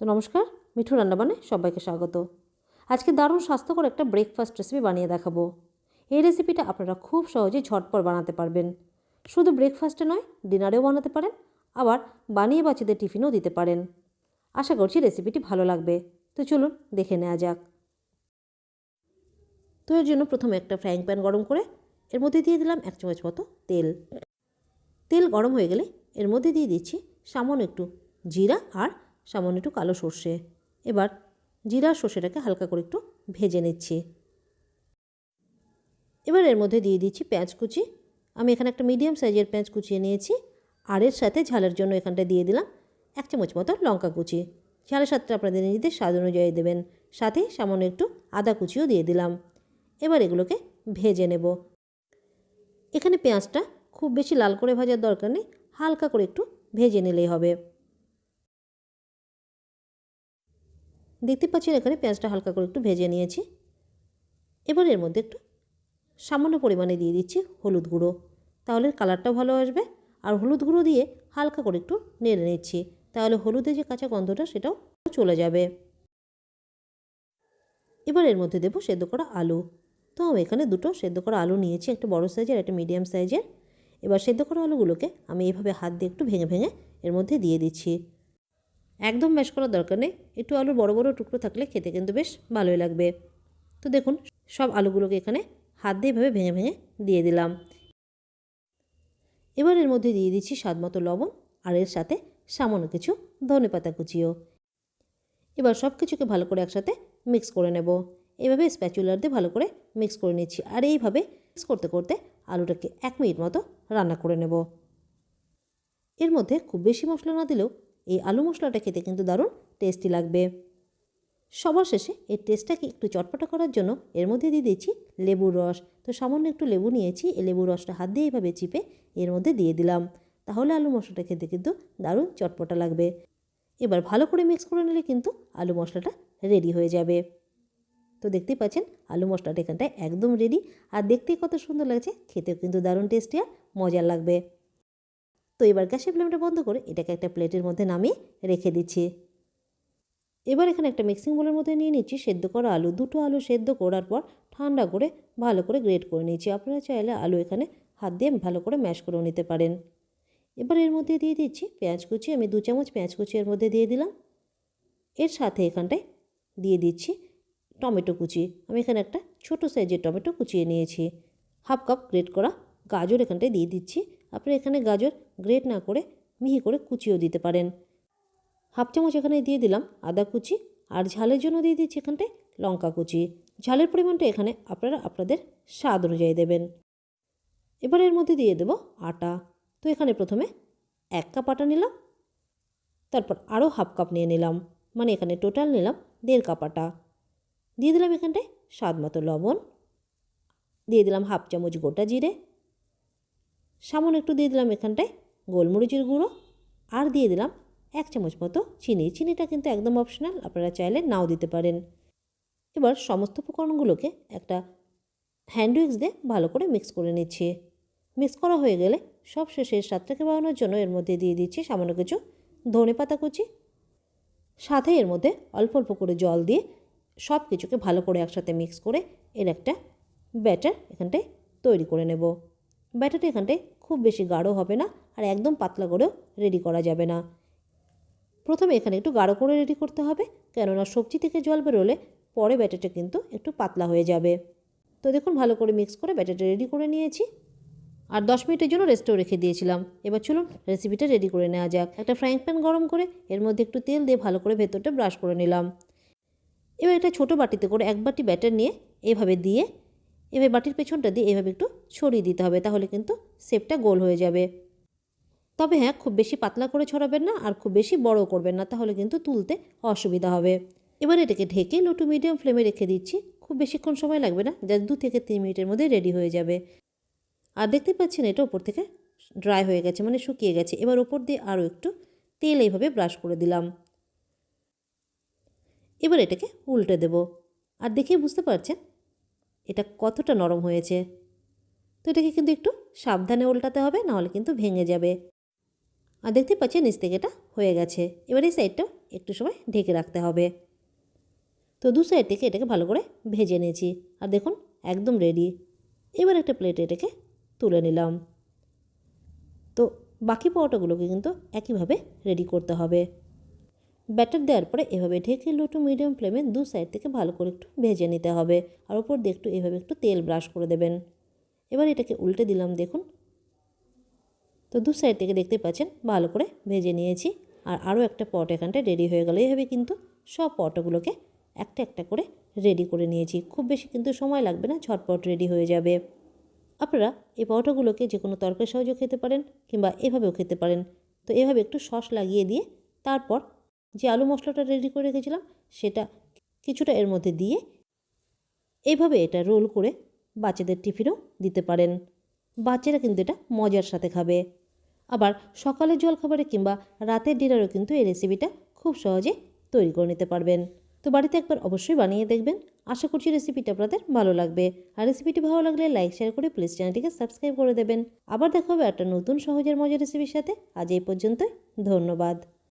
তো নমস্কার, মিঠু রান্নাবানে সবাইকে স্বাগত। আজকে দারুণ স্বাস্থ্যকর একটা ব্রেকফাস্ট রেসিপি বানিয়ে দেখাবো। এই রেসিপিটা আপনারা খুব সহজেই ঝটপট বানাতে পারবেন। শুধু ব্রেকফাস্টে নয় ডিনারেও বানাতে পারেন, আবার বানিয়ে বাচ্চাদের টিফিনও দিতে পারেন। আশা করছি রেসিপিটি ভালো লাগবে। তো চলুন দেখে নেওয়া যাক। তো এর জন্য প্রথমে একটা ফ্রাইং প্যান গরম করে, এর মধ্যে দিয়ে দিলাম এক চামচ মতো তেল। তেল গরম হয়ে গেলে এর মধ্যে দিয়ে দিচ্ছি সামান্য একটু জিরা আর সামান্য একটু কালো সর্ষে। এবার জিরা সর্ষেটাকে হালকা করে একটু ভেজে নিচ্ছি। এবার এর মধ্যে দিয়ে দিচ্ছি পেঁয়াজ কুচি। আমি এখানে একটা মিডিয়াম সাইজের পেঁয়াজ কুচিয়ে নিয়েছি। আর এর সাথে ঝালের জন্য এখানটা দিয়ে দিলাম এক চামচ মতো লঙ্কা কুচি। ঝালের স্বাদটা আপনাদের নিজেদের স্বাদ অনুযায়ী দেবেন। সাথে সামান্য একটু আদা কুচিও দিয়ে দিলাম। এবার এগুলোকে ভেজে নেব। এখানে পেঁয়াজটা খুব বেশি লাল করে ভাজার দরকার নেই। হালকা করে একটু ভেজে নিলেই হবে। দেখতে পাচ্ছেন এখানে, পেঁয়াজটা হালকা করে একটু ভেজে নিয়েছি। এবার এর মধ্যে একটু সামান্য পরিমাণে দিয়ে দিচ্ছি হলুদ গুঁড়ো। তাহলে কালারটাও ভালো আসবে। আর হলুদ গুঁড়ো দিয়ে হালকা করে একটু নেড়ে নিচ্ছি। তাহলে হলুদের যে কাঁচা গন্ধটা, সেটাও চলে যাবে। এবার এর মধ্যে দেবো সেদ্ধ করা আলু। তো আমি এখানে দুটো সেদ্ধ করা আলু নিয়েছি, একটা বড় সাইজের, একটা মিডিয়াম সাইজের। এবার সেদ্ধ করা আলুগুলোকে আমি এভাবে হাত দিয়ে একটু ভেঙে ভেঙে এর মধ্যে দিয়ে দিচ্ছি। একদম ম্যাশ করার দরকার নেই। একটু আলুর বড় বড় টুকরো থাকলে খেতে কিন্তু বেশ ভালোই লাগবে। তো দেখুন, সব আলুগুলোকে এখানে হাত দিয়ে এভাবে ভেঙে ভেঙে দিয়ে দিলাম। এবার এর মধ্যে দিয়ে দিচ্ছি স্বাদ মতো লবণ আর এর সাথে সামান্য কিছু ধনে পাতা কুচিও। এবার সব কিছুকে ভালো করে একসাথে মিক্স করে নেব। এভাবে স্প্যাচুলার দিয়ে ভালো করে মিক্স করে নিচ্ছি আর এইভাবে মিক্স করতে করতে আলুটাকে এক মিনিট মতো রান্না করে নেব। এর মধ্যে খুব বেশি মশলা না দিলেও এই আলু মশলাটা খেতে কিন্তু দারুণ টেস্টি লাগবে। সবার শেষে এই টেস্টটাকে একটু চটপটা করার জন্য এর মধ্যে দিয়ে দিয়েছি লেবুর রস। তো সামান্য একটু লেবু নিয়েছি, এই লেবুর রসটা হাত দিয়ে এইভাবে চিপে এর মধ্যে দিয়ে দিলাম। তাহলে আলু মশলাটা খেতে কিন্তু দারুণ চটপটা লাগবে। এবার ভালো করে মিক্স করে নিলে কিন্তু আলু মশলাটা রেডি হয়ে যাবে। তো দেখতেই পাচ্ছেন, আলু মশলাটা এখানটায় একদম রেডি আর দেখতেই কত সুন্দর লাগছে, খেতেও কিন্তু দারুণ টেস্টি আর মজার লাগবে। তো এবার গ্যাসের ফ্লেমটা বন্ধ করে এটাকে একটা প্লেটের মধ্যে নামিয়ে রেখে দিচ্ছি। এবার এখানে একটা মিক্সিং বোলের মধ্যে নিয়ে নিচ্ছি সেদ্ধ করা আলু। দুটো আলু সেদ্ধ করার পর ঠান্ডা করে ভালো করে গ্রেট করে নিয়েছি আপনারা চাইলে আলু এখানে হাত দিয়ে ভালো করে ম্যাশ করেও নিতে পারেন। এবার এর মধ্যে দিয়ে দিচ্ছি পেঁয়াজ কুচি। আমি দু চামচ পেঁয়াজ কুচি এর মধ্যে দিয়ে দিলাম। এর সাথে এখানটায় দিয়ে দিচ্ছি টমেটো কুচি। আমি এখানে একটা ছোটো সাইজের টমেটো কুচিয়ে নিয়েছি। হাফ কাপ গ্রেট করা গাজর এখানটায় দিয়ে দিচ্ছি। আপনি এখানে গাজর গ্রেট না করে মিহি করে কুচিও দিতে পারেন। হাফ চামচ এখানে দিয়ে দিলাম আদা কুচি আর ঝালের জন্য দিয়ে দিচ্ছি এখানটায় লঙ্কা কুচি। ঝালের পরিমাণটা এখানে আপনারা আপনাদের স্বাদ অনুযায়ী দেবেন। এবার এর মধ্যে দিয়ে দেব আটা। তো এখানে প্রথমে এক কাপ আটা নিলাম, তারপর আরও হাফ কাপ নিয়ে নিলাম মানে এখানে টোটাল নিলাম দেড় কাপ আটা। দিয়ে দিলাম এখানটায় স্বাদ মতো লবণ। দিয়ে দিলাম হাফ চামচ গোটা জিরে। সামান্য একটু দিয়ে দিলাম এখানটায় গোলমরিচের গুঁড়ো আর দিয়ে দিলাম এক চামচ মতো চিনি। চিনিটা কিন্তু একদম অপশনাল আপনারা চাইলে নাও দিতে পারেন। এবার সমস্ত উপকরণগুলোকে একটা হ্যান্ড উইক্স দিয়ে ভালো করে মিক্স করে নিচ্ছি। মিক্স করা হয়ে গেলে সব শেষে স্বাদটাকে বাড়ানোর জন্য এর মধ্যে দিয়ে দিচ্ছি সামান্য কিছু ধনে পাতা কুচি। সাথে এর মধ্যে অল্প অল্প করে জল দিয়ে সব কিছুকে ভালো করে একসাথে মিক্স করে এর একটা ব্যাটার এখানটায় তৈরি করে নেব। ব্যাটারটা এখানটায় খুব বেশি গাঢ় হবে না আর একদম পাতলা করেও রেডি করা যাবে না। প্রথমে এখানে একটু গাঢ় করে রেডি করতে হবে, কেননা সবজি থেকে জল বেরোলে পরে ব্যাটারটা কিন্তু একটু পাতলা হয়ে যাবে। তো দেখুন, ভালো করে মিক্স করে ব্যাটারটা রেডি করে নিয়েছি। আর দশ মিনিটের জন্য রেস্টেও রেখে দিয়েছিলাম। এবার চলুন রেসিপিটা রেডি করে নেওয়া যাক। একটা ফ্রাইং প্যান গরম করে এর মধ্যে একটু তেল দিয়ে ভালো করে ভেতরটা ব্রাশ করে নিলাম। এবার একটা ছোটো বাটিতে করে এক বাটি ব্যাটার নিয়ে এভাবে দিয়ে এভাবে বাটির পেছনটা দিয়ে এভাবে একটু ছড়িয়ে দিতে হবে, তাহলে কিন্তু শেপটা গোল হয়ে যাবে। তবে হ্যাঁ খুব বেশি পাতলা করে ছড়াবেন না আর খুব বেশি বড় করবেন না, তাহলে কিন্তু তুলতে অসুবিধা হবে। এবার এটাকে ঢেকে লো টু মিডিয়াম ফ্লেমে রেখে দিচ্ছি। খুব বেশিক্ষণ সময় লাগবে না যা দু থেকে তিন মিনিটের মধ্যে রেডি হয়ে যাবে। আর দেখতে পাচ্ছেন এটা ওপর থেকে ড্রাই হয়ে গেছে মানে শুকিয়ে গেছে। এবার ওপর দিয়ে আরও একটু তেল এইভাবে ব্রাশ করে দিলাম। এবার এটাকে উল্টে দেব। আর দেখে বুঝতে পারছেন এটা কতটা নরম হয়েছে? তো এটাকে কিন্তু একটু সাবধানে উল্টাতে হবে, নাহলে কিন্তু ভেঙে যাবে। আর দেখতে পাচ্ছেন, নিচ থেকে এটা হয়ে গেছে। এবার এই সাইডটাও একটু সময় ঢেকে রাখতে হবে। তো দু সাইড থেকে এটাকে ভালো করে ভেজে নিয়েছি। আর দেখুন, একদম রেডি এবার একটা প্লেটে এটাকে তুলে নিলাম। তো বাকি পরোটাগুলোকে কিন্তু একইভাবে রেডি করতে হবে। ব্যাটার দেওয়ার পরে এভাবে ঢেকে লো টু মিডিয়াম ফ্লেমে দু সাইড থেকে ভালো করে একটু ভেজে নিতে হবে। আর ওপর দিয়ে একটু এভাবে একটু তেল ব্রাশ করে দেবেন। এবার এটাকে উল্টে দিলাম দেখুন। তো দু সাইড থেকে দেখতে পাচ্ছেন, ভালো করে ভেজে নিয়েছি। আর আরও একটা পট এখানটায় রেডি হয়ে গেল। এইভাবে কিন্তু সব পটগুলোকে একটা একটা করে রেডি করে নিয়েছি। খুব বেশি কিন্তু সময় লাগবে না, ঝটপট রেডি হয়ে যাবে। আপনারা এই পরোটাগুলোকে যে কোনো তরকারি সহজেও খেতে পারেন কিংবা এভাবেও খেতে পারেন। তো এভাবে একটু সস লাগিয়ে দিয়ে তারপর যে আলু মশলাটা রেডি করে রেখেছিলাম, সেটা কিছুটা এর মধ্যে দিয়ে এইভাবে এটা রোল করে বাচ্চাদের টিফিনেও দিতে পারেন। বাচ্চারা কিন্তু এটা মজার সাথে খাবে। আবার সকালের জলখাবারে কিংবা রাতের ডিনারও কিন্তু এই রেসিপিটা খুব সহজে তৈরি করে নিতে পারবেন। তো বাড়িতে একবার অবশ্যই বানিয়ে দেখবেন। আশা করছি রেসিপিটা আপনাদের ভালো লাগবে। আর রেসিপিটি ভালো লাগলে লাইক শেয়ার করে প্লিজ চ্যানেলটিকে সাবস্ক্রাইব করে দেবেন। আবার দেখা হবে একটা নতুন সহজের মজার রেসিপির সাথে। আজ এই পর্যন্তই। ধন্যবাদ।